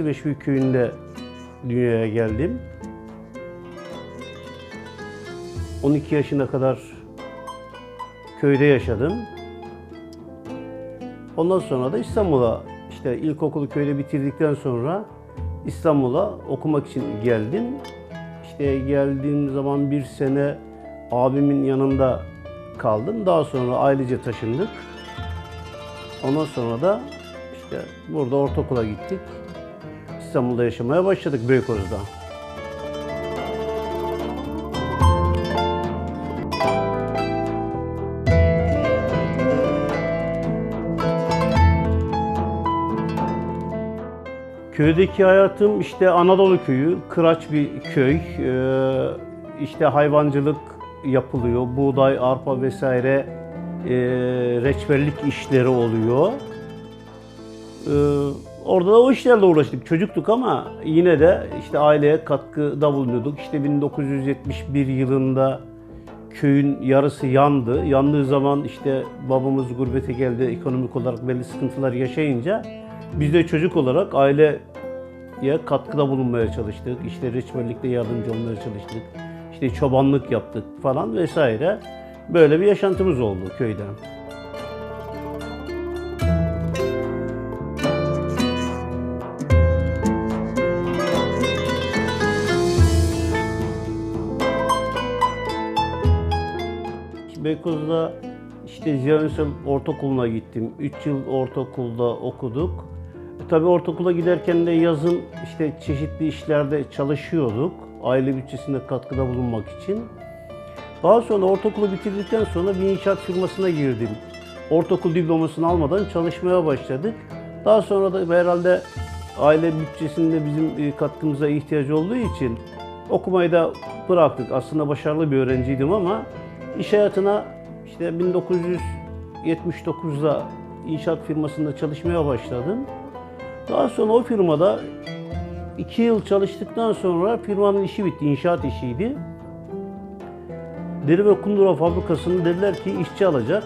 İlçesi Beşbük köyünde dünyaya geldim. 12 yaşına kadar köyde yaşadım. Ondan sonra da İstanbul'a işte ilkokulu köyde bitirdikten sonra İstanbul'a okumak için geldim. İşte geldiğim zaman bir sene abimin yanında kaldım. Daha sonra ailece taşındık. Ondan sonra da işte burada ortaokula gittik. İstanbul'da yaşamaya başladık Beykoz'da. Köydeki hayatım işte Anadolu köyü, kıraç bir köy. Ee, işte hayvancılık yapılıyor. Buğday, arpa vesaire e, reçberlik işleri oluyor. Ee, orada da o işlerle uğraştık. Çocuktuk ama yine de işte aileye katkıda bulunuyorduk. İşte 1971 yılında köyün yarısı yandı. Yandığı zaman işte babamız gurbete geldi. Ekonomik olarak belli sıkıntılar yaşayınca biz de çocuk olarak aileye katkıda bulunmaya çalıştık. İşte reçberlikte yardımcı olmaya çalıştık. İşte çobanlık yaptık falan vesaire. Böyle bir yaşantımız oldu köyde. Beykoz'da işte Ziya Ünsal Ortaokulu'na gittim. 3 yıl ortaokulda okuduk. E, tabii ortaokula giderken de yazın işte çeşitli işlerde çalışıyorduk. Aile bütçesine katkıda bulunmak için. Daha sonra ortaokulu bitirdikten sonra bir inşaat firmasına girdim. Ortaokul diplomasını almadan çalışmaya başladık. Daha sonra da herhalde aile bütçesinde bizim e, katkımıza ihtiyacı olduğu için okumayı da bıraktık. Aslında başarılı bir öğrenciydim ama iş hayatına işte 1979'da inşaat firmasında çalışmaya başladım. Daha sonra o firmada iki yıl çalıştıktan sonra firmanın işi bitti, inşaat işiydi. Deri ve kundura fabrikasını dediler ki işçi alacak.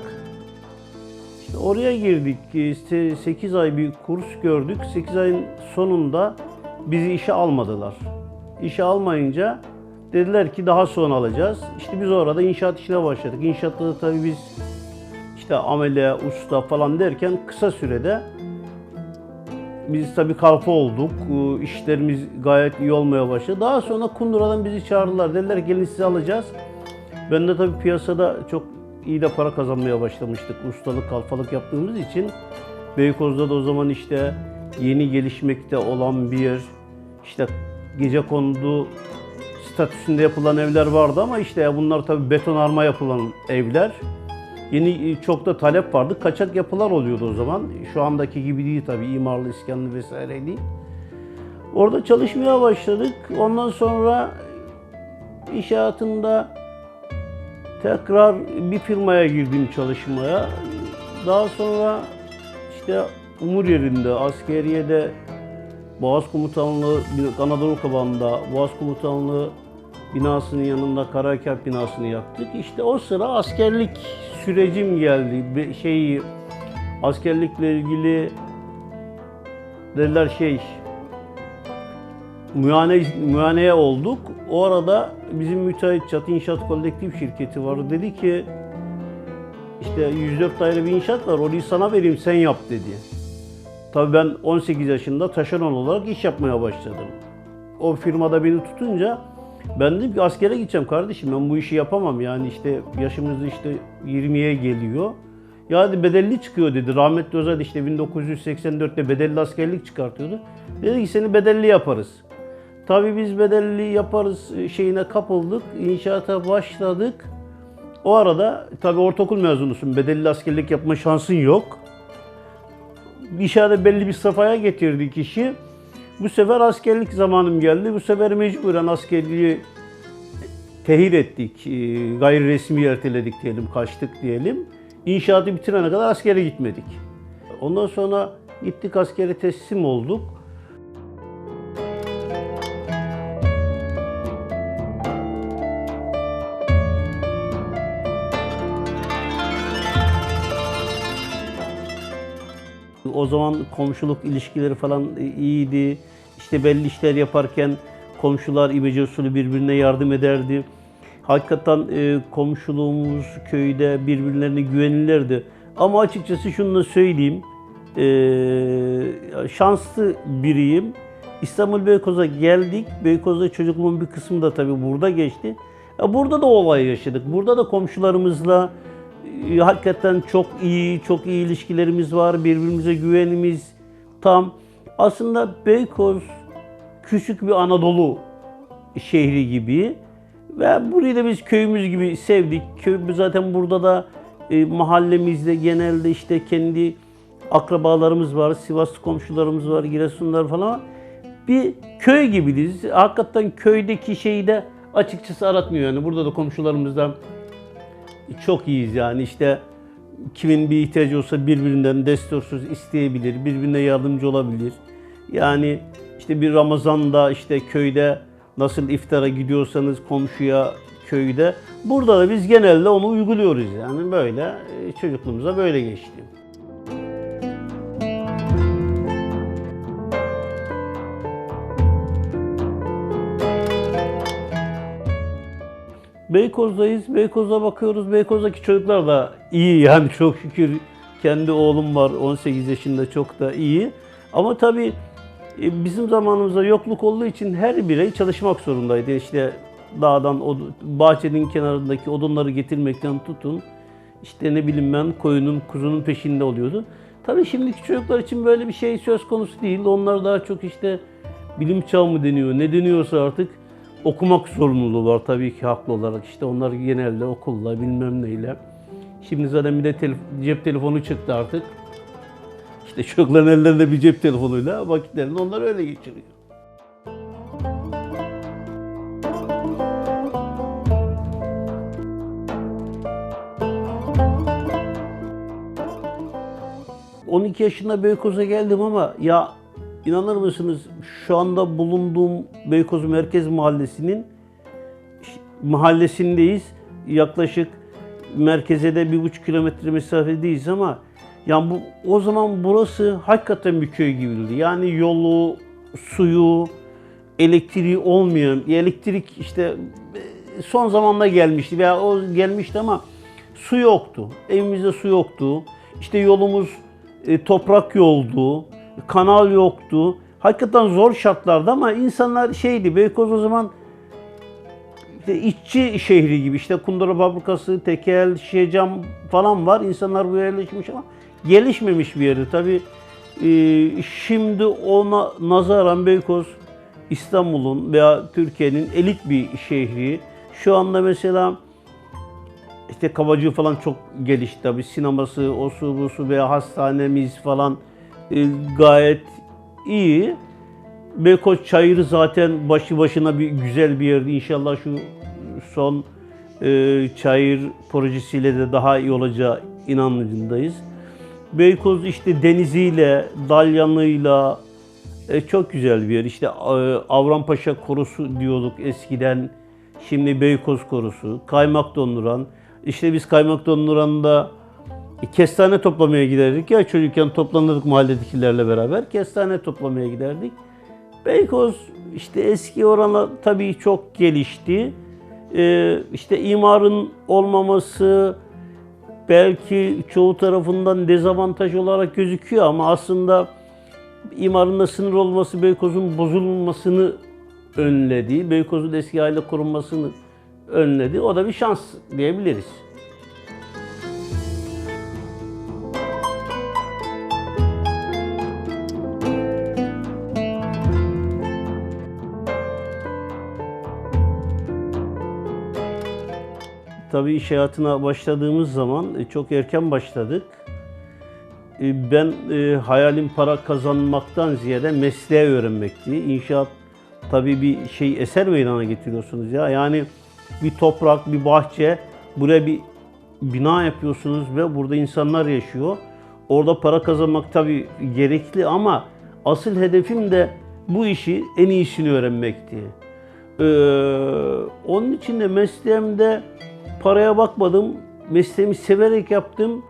İşte oraya girdik. İşte 8 ay bir kurs gördük. 8 ayın sonunda bizi işe almadılar. İşe almayınca dediler ki daha sonra alacağız. İşte biz orada inşaat işine başladık. İnşaatta da tabii biz işte amele, usta falan derken kısa sürede biz tabii kalfa olduk. Ee, İşlerimiz gayet iyi olmaya başladı. Daha sonra Kundura'dan bizi çağırdılar. Dediler gelin sizi alacağız. Ben de tabii piyasada çok iyi de para kazanmaya başlamıştık. Ustalık, kalfalık yaptığımız için. Beykoz'da da o zaman işte yeni gelişmekte olan bir yer. İşte gece kondu statüsünde yapılan evler vardı ama işte bunlar tabii betonarme yapılan evler. Yeni çok da talep vardı. Kaçak yapılar oluyordu o zaman. Şu andaki gibi değil tabii imarlı, iskanlı vesaire değil. Orada çalışmaya başladık. Ondan sonra iş hayatında tekrar bir firmaya girdim çalışmaya. Daha sonra işte umur yerinde, askeriyede Boğaz Komutanlığı, Anadolu Kabanı'nda Boğaz Komutanlığı binasının yanında Karakat binasını yaptık. İşte o sıra askerlik sürecim geldi. Şey askerlikle ilgili dediler şey müayene, müayeneye olduk. O arada bizim müteahhit Çatı İnşaat Kolektif şirketi var. Dedi ki işte 104 daire bir inşaat var orayı sana vereyim sen yap dedi. Tabii ben 18 yaşında taşeron olarak iş yapmaya başladım. O firmada beni tutunca ben dedim ki askere gideceğim kardeşim ben bu işi yapamam yani işte yaşımız işte 20'ye geliyor. Ya dedi bedelli çıkıyor dedi. Rahmetli Özal işte 1984'te bedelli askerlik çıkartıyordu. Dedi ki seni bedelli yaparız. Tabii biz bedelli yaparız şeyine kapıldık. İnşaata başladık. O arada tabii ortaokul mezunusun. Bedelli askerlik yapma şansın yok. İşe belli bir safhaya getirdik işi. Bu sefer askerlik zamanım geldi. Bu sefer mecburen askerliği tehir ettik. E, Gayri resmi erteledik diyelim, kaçtık diyelim. İnşaatı bitirene kadar askere gitmedik. Ondan sonra gittik askere teslim olduk. O zaman komşuluk ilişkileri falan iyiydi. İşte belli işler yaparken komşular imece usulü birbirine yardım ederdi. Hakikaten e, komşuluğumuz köyde birbirlerine güvenilirdi. Ama açıkçası şunu da söyleyeyim. e, şanslı biriyim. İstanbul Beykoz'a geldik. Beykoz'da çocukluğumun bir kısmı da tabii burada geçti. Burada da olay yaşadık. Burada da komşularımızla e, hakikaten çok iyi, çok iyi ilişkilerimiz var. Birbirimize güvenimiz tam. Aslında Beykoz küçük bir Anadolu şehri gibi ve burayı da biz köyümüz gibi sevdik. Köy, zaten burada da e, mahallemizde genelde işte kendi akrabalarımız var, Sivaslı komşularımız var, Giresunlar falan. Bir köy gibiyiz. Hakikaten köydeki şeyi de açıkçası aratmıyor yani. Burada da komşularımızdan çok iyiyiz yani işte kimin bir ihtiyacı olsa birbirinden destursuz isteyebilir, birbirine yardımcı olabilir. Yani işte bir Ramazan'da işte köyde nasıl iftara gidiyorsanız komşuya köyde burada da biz genelde onu uyguluyoruz yani böyle e, çocukluğumuza böyle geçti. Beykoz'dayız. Beykoz'a bakıyoruz. Beykoz'daki çocuklar da iyi yani çok şükür kendi oğlum var 18 yaşında çok da iyi. Ama tabii e, bizim zamanımızda yokluk olduğu için her birey çalışmak zorundaydı. İşte dağdan, bahçenin kenarındaki odunları getirmekten tutun. işte ne bileyim ben koyunun, kuzunun peşinde oluyordu. Tabii şimdiki çocuklar için böyle bir şey söz konusu değil. Onlar daha çok işte bilim çağı mı deniyor, ne deniyorsa artık okumak zorunluluğu var tabii ki haklı olarak. İşte onlar genelde okulla bilmem neyle. Şimdi zaten bir de telef- cep telefonu çıktı artık. İşte çocukların ellerinde bir cep telefonuyla vakitlerini onlar öyle geçiriyor. ...12 yaşında Beykoz'a geldim ama ya inanır mısınız şu anda bulunduğum Beykoz Merkez Mahallesi'nin mahallesindeyiz. Yaklaşık merkeze de bir buçuk kilometre mesafedeyiz ama yani bu o zaman burası hakikaten bir köy gibiydi. Yani yolu, suyu, elektriği olmayan, elektrik işte e, son zamanda gelmişti veya o gelmişti ama su yoktu. Evimizde su yoktu. İşte yolumuz e, toprak yoldu, kanal yoktu. Hakikaten zor şartlarda ama insanlar şeydi, Beykoz o zaman işte işçi şehri gibi işte kundura fabrikası, tekel, şişe falan var. İnsanlar buraya yerleşmiş ama gelişmemiş bir yeri. Tabii e, şimdi ona nazaran Beykoz İstanbul'un veya Türkiye'nin elit bir şehri. Şu anda mesela işte Kabacığı falan çok gelişti tabii. Sineması, o su, bu su veya hastanemiz falan e, gayet iyi. Beykoz Çayırı zaten başlı başına bir güzel bir yerdi. İnşallah şu son e, çayır projesiyle de daha iyi olacağı inancındayız. Beykoz işte deniziyle, dalyanıyla e, çok güzel bir yer. İşte e, Avrampaşa Korusu diyorduk eskiden. Şimdi Beykoz Korusu, kaymak donduran. İşte biz kaymak donduranında e, kestane toplamaya giderdik ya çocukken toplanırdık mahalledekilerle beraber. Kestane toplamaya giderdik. Beykoz işte eski oranla tabii çok gelişti. Ee, işte imarın olmaması belki çoğu tarafından dezavantaj olarak gözüküyor ama aslında imarın da sınır olması Beykoz'un bozulmasını önledi. Beykoz'un eski hale korunmasını önledi. O da bir şans diyebiliriz. Tabii iş hayatına başladığımız zaman e, çok erken başladık. E, Ben e, hayalim para kazanmaktan ziyade mesleği öğrenmekti. İnşaat tabii bir şey eser meydana getiriyorsunuz ya. Yani bir toprak, bir bahçe, buraya bir bina yapıyorsunuz ve burada insanlar yaşıyor. Orada para kazanmak tabii gerekli ama asıl hedefim de bu işi en iyisini öğrenmekti. Ee, onun için de mesleğimde paraya bakmadım. Mesleğimi severek yaptım.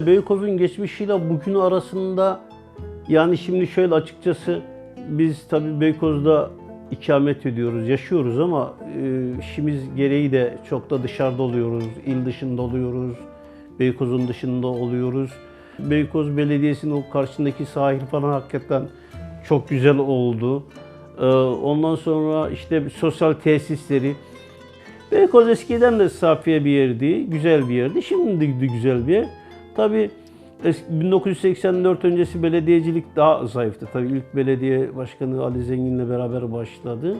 Beykoz'un geçmişiyle bugün arasında yani şimdi şöyle açıkçası biz tabii Beykoz'da ikamet ediyoruz, yaşıyoruz ama e, işimiz gereği de çok da dışarıda oluyoruz, il dışında oluyoruz, Beykoz'un dışında oluyoruz. Beykoz Belediyesi'nin o karşısındaki sahil falan hakikaten çok güzel oldu. Ee, Ondan sonra işte sosyal tesisleri. Beykoz eskiden de safiye bir yerdi, güzel bir yerdi. Şimdi de güzel bir yer. Tabii es- 1984 öncesi belediyecilik daha zayıftı. Tabii ilk belediye başkanı Ali Zengin'le beraber başladı.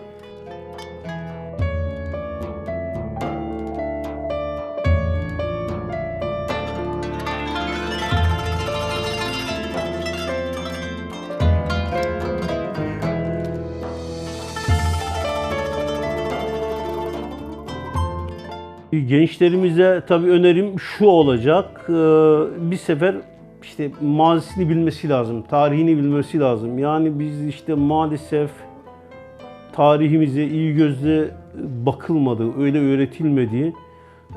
Gençlerimize tabii önerim şu olacak. Ee, Bir sefer işte mazisini bilmesi lazım, tarihini bilmesi lazım. Yani biz işte maalesef tarihimize iyi gözle bakılmadı, öyle öğretilmedi.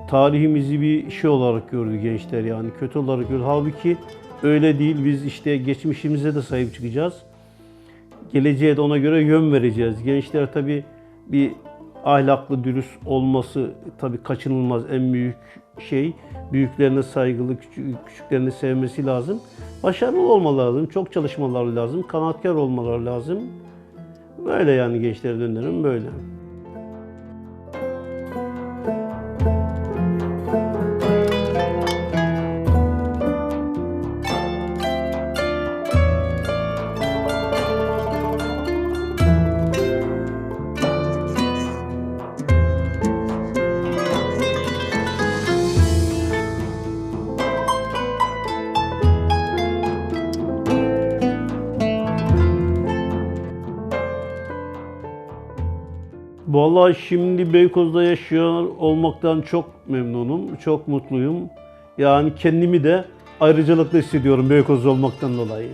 Tarihimizi bir şey olarak gördü gençler yani kötü olarak gördü. Halbuki öyle değil. Biz işte geçmişimize de sahip çıkacağız. Geleceğe de ona göre yön vereceğiz. Gençler tabii bir ahlaklı, dürüst olması tabii kaçınılmaz en büyük şey. Büyüklerine saygılı, küçük, küçüklerini sevmesi lazım. Başarılı olmaları lazım, çok çalışmaları lazım, kanaatkar olmaları lazım. Böyle yani gençlere dönerim böyle. Vallahi şimdi Beykoz'da yaşıyor olmaktan çok memnunum, çok mutluyum. Yani kendimi de ayrıcalıklı hissediyorum Beykoz'da olmaktan dolayı.